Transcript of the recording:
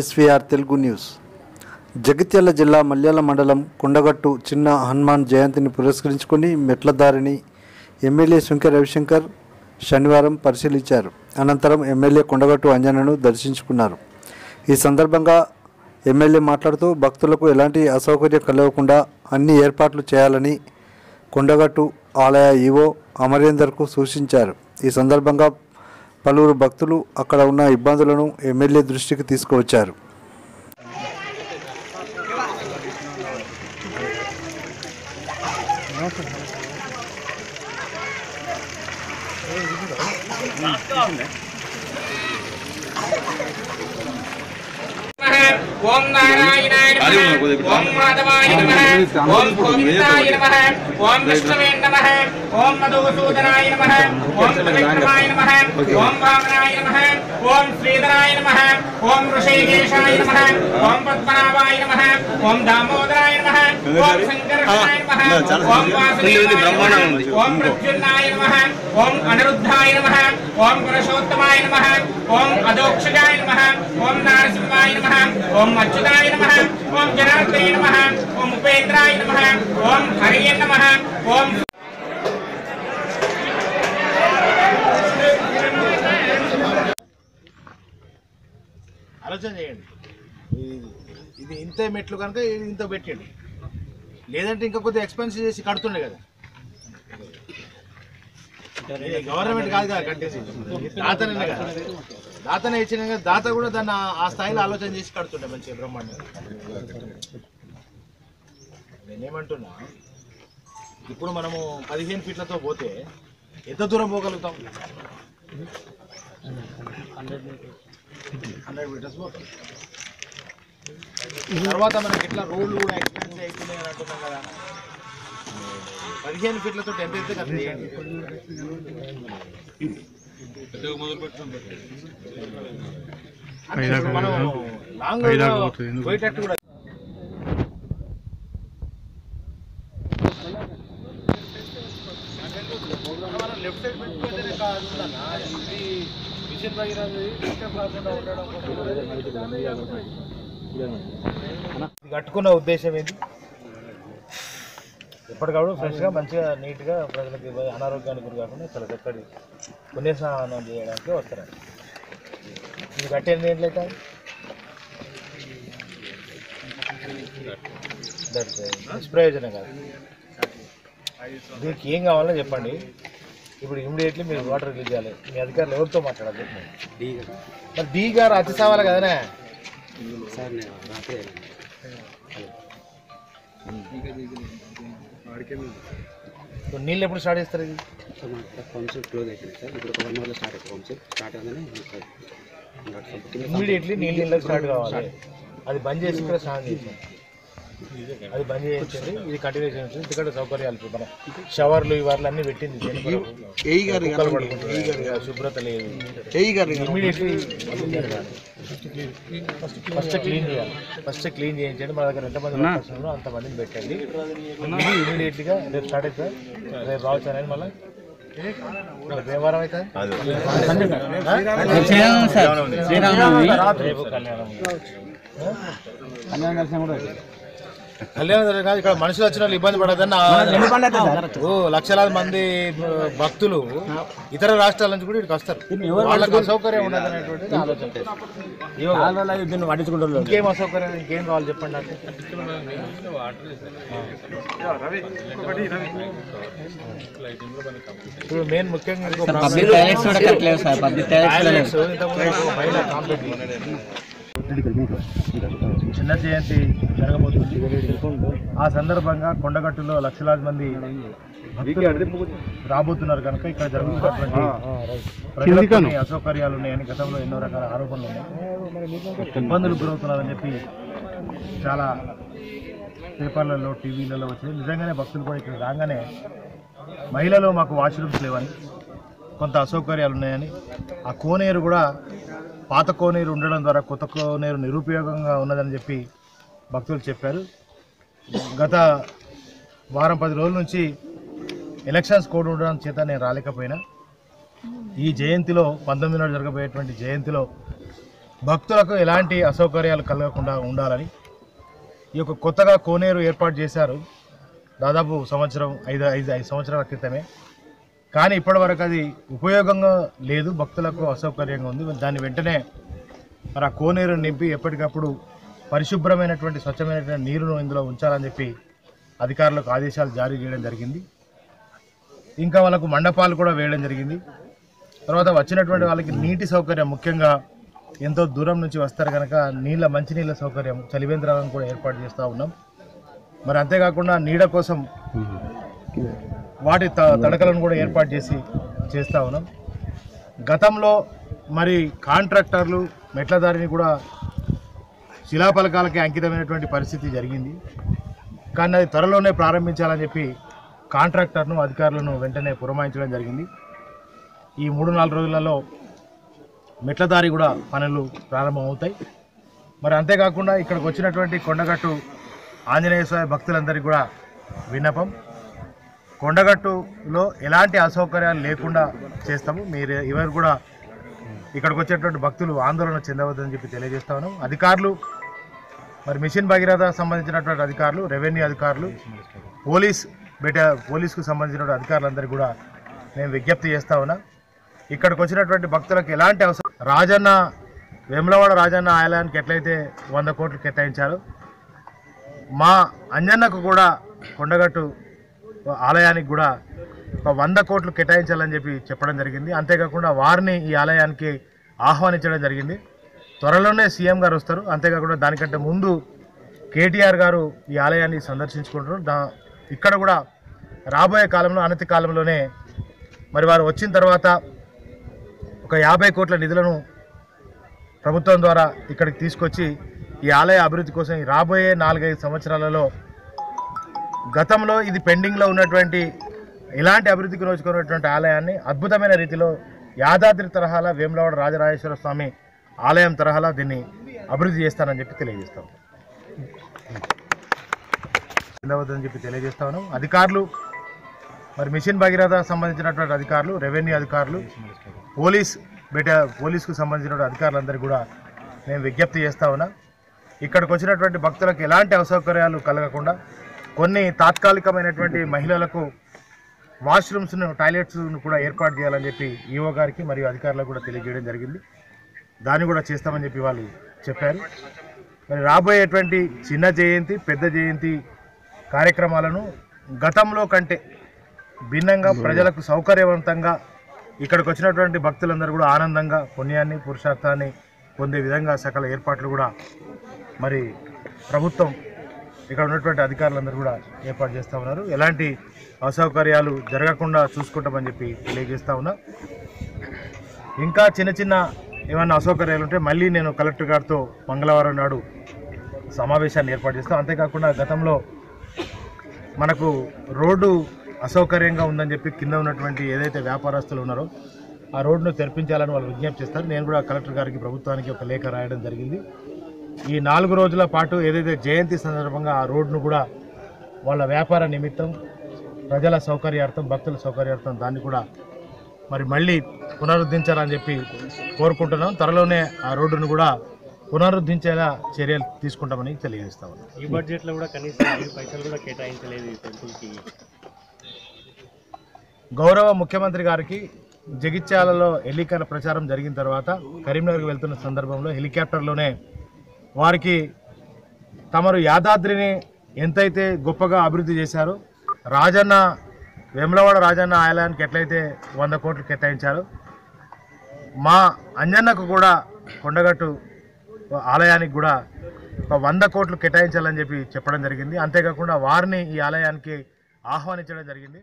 SVR Telugu news. Jagtial జిల్లా మల్యాల మండలం కొండగట్టు చిన్న హనుమాన్ జయంతిని పురస్కరించుకొని మెట్లదారిని ఎమ్మెల్యే శంకర్ రవిశంకర్ శనివారం పరిశీలించారు. అనంతరం ఎమ్మెల్యే కొండగట్టు అంజనను దర్శించుకున్నారు. ఈ సందర్భంగా ఎమ్మెల్యే మాట్లాడుతూ భక్తులకు ఎలాంటి అసౌకర్యం కలగకుండా అన్ని ఏర్పాట్లు చేయాలని కొండగట్టు ఆలయ ఈవో అమరేందర్కు సూచించారు. ఈ సందర్భంగా పలువురు భక్తులు అక్కడ ఉన్న ఇబ్బందులను ఎమ్మెల్యే దృష్టికి తీసుకువచ్చారు. ओम नारायणाय नमः। ओम माधवाय नमः। ओम गोविंदाय नमः। ओम विष्णुवे नमः। ओम मधुसूदनाय नमः। ओम परिक्रमाय नमः। ओम भावनाय नमः। ஓம் ஸ்ரீதராய நம ஓம் ருஷிகேஷாய நம ஓம் பத்மநாபாய நம ஓம் தாமோதராய நம ஓம் சங்கர்ஷாய நம ஓம் வாசுதேவாய நம ஓம் பிரத்யுன்னாய நம ஓம் அனிருத்தாய நம ஓம் புருஷோத்தமாய நம ஓம் அதோக்ஷஜாய நம ஓம் நாரசிம்மாய நம ஓம் அச்சுதாய நம ஓம் ஜனார்த்தய நம ஓம் உபேந்திராய நம ஓம் ஹரியன் நம ஓம் ఆలోచన చేయండి. ఇది- ఇంత మెట్లు కనుక ఇది ఇంత పెట్టండి. లేదంటే ఇంకా కొద్దిగా ఎక్స్పెన్సివ్ చేసి కడుతుండే కదా. గవర్నమెంట్ కాదు కదా కట్టేసి. దాతనే కదా. దాతనే ఇచ్చిన కదా. దాత కూడా దాన్ని ఆ- స్థాయిలో ఆలోచన చేసి కడుతుండే మంచి బ్రహ్మాండంగా. నేనేమంటున్నా ఇప్పుడు మనము పదిహేను ఫీట్లతో పోతే ఎంత దూరం పోగలుగుతాం? హండ్రెడ్ మీటర్స్ పోతాం తర్వాత మనకి ఇట్లా రోడ్లు కూడా ఎక్స్పెన్సివ్ అవుతున్నాయి అని అంటున్నాం కదా పదిహేను ఫీట్లతో ఎంత అయితే కదా చేయండి అంటే ఇప్పుడు మనం లాంగ్ పోయేటట్టు కూడా మనం లెఫ్ట్ సైడ్ పెట్టుకుంటే కాదు ఉందన్న. ఇది కట్టుకున్న ఉద్దేశం ఏంటి? ఎప్పటికప్పుడు ఫ్రెష్గా మంచిగా నీట్గా ప్రజలకు అనారోగ్యానికి గురి కాకుండా చాలా పుణ్య స్నానం చేయడానికి వస్తారు ఇది కట్టేది ఏంట్లయితే నిష్ప్రయోజనం కాదు. దీనికి ఏం కావాలో చెప్పండి. ఇప్పుడు ఇమీడియట్లీ మీరు వాటర్ రిలీజ్ చేయాలి. మీ అధికారులు ఎవరితో మాట్లాడాలి మరి డి గారు అతి సావాలి కదనే? నీళ్ళు ఎప్పుడు స్టార్ట్ చేస్తారు ఇది? పంప్స్ క్లోజ్ అయిపోయింది సార్. ఇప్పుడు ఒక వన్ అవర్లో స్టార్ట్ అవుతుంది పంప్స్ స్టార్ట్ అవ్వగానే ఇమీడియట్లీ నీళ్ళు స్టార్ట్ కావాలి. అది బంద్ చేసి ఇక్కడ స్నానం చేసాం అది బంద్ చేయించండి. ఇది కంటిన్యూ చేయించండి ఇక్కడ సౌకర్యాలు మనం షవర్లు ఇవర్లు అన్ని పెట్టింది. శుభ్రత లేదు. ఇమీడియట్లీ ఫస్ట్ క్లీన్ చేయాలి. ఫస్ట్ క్లీన్ చేయించండి. మన దగ్గర ఎంతమంది ఉన్నారో అంతమందిని పెట్టండి. ఇమీడియట్లీగా రేపు స్టార్ట్ అవుతుంది. రేపు రావచ్చు అనేది మళ్ళీ రేపు ఏ వారం అవుతుంది రేపు కళ్యాణం. కళ్యాణం దర్శనం కాదు ఇక్కడ మనుషులు వచ్చిన వాళ్ళు ఇబ్బంది పడదని ఓ లక్షలాది మంది భక్తులు ఇతర రాష్ట్రాల నుంచి కూడా ఇక్కడికి వస్తారు. వాళ్ళకి అసౌకర్యం ఉండదు అనేటువంటిది ఆలోచన. ఇంకేం అసౌకర్యం ఇంకేం కావాలి చెప్పండి ఇప్పుడు మెయిన్ ముఖ్యంగా problem టాయిలెట్స్ ఇంతకుముందు మహిళ కంప్లైంట్ చిన్న జయంతి జరగబోతుంది. ఆ సందర్భంగా కొండగట్టులో లక్షలాది మంది రాబోతున్నారు కనుక ఇక్కడ జరుగుతున్నటువంటి ప్రజలకు అసౌకర్యాలు ఉన్నాయని గతంలో ఎన్నో రకాల ఆరోపణలు ఉన్నాయి. ఇబ్బందులు గురవుతున్నారని చెప్పి చాలా పేపర్లలో టీవీలలో వచ్చి నిజంగానే భక్తులు కూడా ఇక్కడ రాగానే మహిళలు మాకు వాష్రూమ్స్ లేవని కొంత అసౌకర్యాలు ఉన్నాయని ఆ కోనేరు కూడా పాత కోనేరు ఉండడం ద్వారా కొత్త కోనేరు నిరుపయోగంగా ఉన్నదని చెప్పి భక్తులు చెప్పారు. గత వారం పది రోజుల నుంచి ఎలక్షన్స్ కోడ్ ఉండడం చేత నేను రాలేకపోయినా. ఈ జయంతిలో పంతొమ్మిది నాడు జరగబోయేటువంటి జయంతిలో భక్తులకు ఎలాంటి అసౌకర్యాలు కలగకుండా ఉండాలని ఈ యొక్క కొత్తగా కోనేరు ఏర్పాటు చేశారు. దాదాపు సంవత్సరం ఐదు ఐదు ఐదు సంవత్సరాల క్రితమే. కానీ ఇప్పటివరకు అది ఉపయోగంగా లేదు భక్తులకు అసౌకర్యంగా ఉంది. దాన్ని వెంటనే మరి ఆ కోనేరు నింపి ఎప్పటికప్పుడు పరిశుభ్రమైనటువంటి స్వచ్ఛమైనటువంటి నీరును ఇందులో ఉంచాలని చెప్పి అధికారులకు ఆదేశాలు జారీ చేయడం జరిగింది. ఇంకా వాళ్ళకు మండపాలు కూడా వేయడం జరిగింది. తర్వాత వచ్చినటువంటి వాళ్ళకి నీటి సౌకర్యం ముఖ్యంగా ఎంతో దూరం నుంచి వస్తారు కనుక నీళ్ళ మంచినీళ్ళ సౌకర్యం చలివేంద్రాలను కూడా ఏర్పాటు చేస్తూ ఉన్నాం. మరి అంతేకాకుండా నీడ కోసం వాటి త- తడకలను కూడా ఏర్పాటు చేసి చేస్తూ ఉన్నాం. గతంలో మరి కాంట్రాక్టర్లు మెట్లదారిని కూడా శిలాఫలకాలకి అంకితమైనటువంటి పరిస్థితి జరిగింది. కానీ అది త్వరలోనే ప్రారంభించాలని చెప్పి కాంట్రాక్టర్ను అధికారులను వెంటనే పురమాయించడం జరిగింది. ఈ మూడు నాలుగు రోజులలో మెట్లదారి కూడా పనులు ప్రారంభమవుతాయి. మరి అంతేకాకుండా ఇక్కడికి వచ్చినటువంటి కొండగట్టు ఆంజనేయ స్వామి భక్తులందరికీ కూడా విన్నపం. కొండగట్టులో ఎలాంటి అసౌకర్యాలు లేకుండా చేస్తాము. మీరు ఎవరు కూడా ఇక్కడికి వచ్చేటువంటి భక్తులు ఆందోళన చెందవద్దని చెప్పి తెలియజేస్తాను అధికారులు మరి మిషన్ భగీరథ సంబంధించినటువంటి అధికారులు రెవెన్యూ అధికారులు పోలీస్ బెట పోలీస్కు సంబంధించిన అధికారులందరికీ కూడా నేను విజ్ఞప్తి చేస్తా ఉన్నా. ఇక్కడికి వచ్చినటువంటి భక్తులకు ఎలాంటి అవసరం? రాజన్న వేములవాడ రాజన్న ఆలయానికి ఎట్లయితే వంద కోట్లు కేటాయించారు మా అంజన్నకు కూడా కొండగట్టు ఆలయానికి కూడా ఒక వంద కోట్లు కేటాయించాలని చెప్పి చెప్పడం జరిగింది. అంతేకాకుండా వారిని ఈ ఆలయానికి ఆహ్వానించడం జరిగింది. త్వరలోనే సీఎం గారు వస్తారు. అంతేకాకుండా దానికంటే ముందు కేటీఆర్ గారు ఈ ఆలయాన్ని సందర్శించుకుంటారు దా ఇక్కడ కూడా రాబోయే కాలంలో అనతి కాలంలోనే మరి వారు వచ్చిన తర్వాత ఒక యాభై కోట్ల నిధులను ప్రభుత్వం ద్వారా ఇక్కడికి తీసుకొచ్చి ఈ ఆలయ అభివృద్ధి కోసం రాబోయే నాలుగైదు సంవత్సరాలలో గతంలో ఇది పెండింగ్లో ఉన్నటువంటి ఇలాంటి అభివృద్ధికి నోచుకున్నటువంటి ఆలయాన్ని అద్భుతమైన రీతిలో యాదాద్రి తరహాల వేములవాడ రాజరాజేశ్వర స్వామి ఆలయం తరహాలో దీన్ని అభివృద్ధి చేస్తానని చెప్పి తెలియజేస్తాం చెందవద్దని చెప్పి తెలియజేస్తాను అధికారులు మరి మిషన్ భగీరథ సంబంధించినటువంటి అధికారులు రెవెన్యూ అధికారులు పోలీస్ బెట పోలీస్కు సంబంధించిన అధికారులందరూ కూడా నేను విజ్ఞప్తి చేస్తా ఉన్నా. ఇక్కడికి వచ్చినటువంటి భక్తులకు ఎలాంటి అసౌకర్యాలు కలగకుండా కొన్ని తాత్కాలికమైనటువంటి మహిళలకు వాష్రూమ్స్ను టాయిలెట్స్ను కూడా ఏర్పాటు చేయాలని చెప్పి ఈఓ గారికి మరియు అధికారులకు కూడా తెలియజేయడం జరిగింది. దాన్ని కూడా చేస్తామని చెప్పి వాళ్ళు చెప్పారు. మరి రాబోయేటువంటి చిన్న జయంతి పెద్ద జయంతి కార్యక్రమాలను గతంలో కంటే భిన్నంగా ప్రజలకు సౌకర్యవంతంగా ఇక్కడికి వచ్చినటువంటి భక్తులందరూ కూడా ఆనందంగా పుణ్యాన్ని పురుషార్థాన్ని పొందే విధంగా సకల ఏర్పాట్లు కూడా మరి ప్రభుత్వం ఇక్కడ ఉన్నటువంటి అధికారులందరూ కూడా ఏర్పాటు చేస్తూ ఉన్నారు. ఎలాంటి అసౌకర్యాలు జరగకుండా చూసుకుంటామని చెప్పి తెలియజేస్తూ ఉన్నా. ఇంకా చిన్న చిన్న ఏమైనా అసౌకర్యాలు ఉంటే మళ్ళీ నేను కలెక్టర్ గారితో మంగళవారం నాడు సమావేశాన్ని ఏర్పాటు చేస్తాం. అంతేకాకుండా గతంలో మనకు రోడ్డు అసౌకర్యంగా ఉందని చెప్పి కింద ఉన్నటువంటి ఏదైతే వ్యాపారస్తులు ఉన్నారో ఆ రోడ్డును తెరిపించాలని వాళ్ళు విజ్ఞప్తి చేస్తారు. నేను కూడా కలెక్టర్ గారికి ప్రభుత్వానికి ఒక లేఖ రాయడం జరిగింది. ఈ నాలుగు రోజుల పాటు ఏదైతే జయంతి సందర్భంగా ఆ రోడ్డును కూడా వాళ్ళ వ్యాపార నిమిత్తం ప్రజల సౌకర్యార్థం భక్తుల సౌకర్యార్థం దాన్ని కూడా మరి మళ్ళీ పునరుద్ధరించాలని చెప్పి కోరుకుంటున్నాం. త్వరలోనే ఆ రోడ్డును కూడా పునరుద్ధరించేలా చర్యలు తీసుకుంటామని తెలియజేస్తాం ఈ బడ్జెట్లో కూడా కనీసం ఐదు పైసలు కూడా కేటాయించలేదు టెంపుల్కి. గౌరవ ముఖ్యమంత్రి గారికి జగిత్యాలలో ఎన్నికల ప్రచారం జరిగిన తర్వాత కరీంనగర్కి వెళ్తున్న సందర్భంలో హెలికాప్టర్లోనే వారికి తమరు యాదాద్రిని ఎంతైతే గొప్పగా అభివృద్ధి చేశారో రాజన్న వేములవాడ రాజన్న ఆలయానికి ఎట్లయితే వంద కోట్లు కేటాయించారు మా అంజన్నకు కూడా కొండగట్టు ఆలయానికి కూడా ఒక వంద కోట్లు కేటాయించాలని చెప్పి చెప్పడం జరిగింది. అంతేకాకుండా వారిని ఈ ఆలయానికి ఆహ్వానించడం జరిగింది.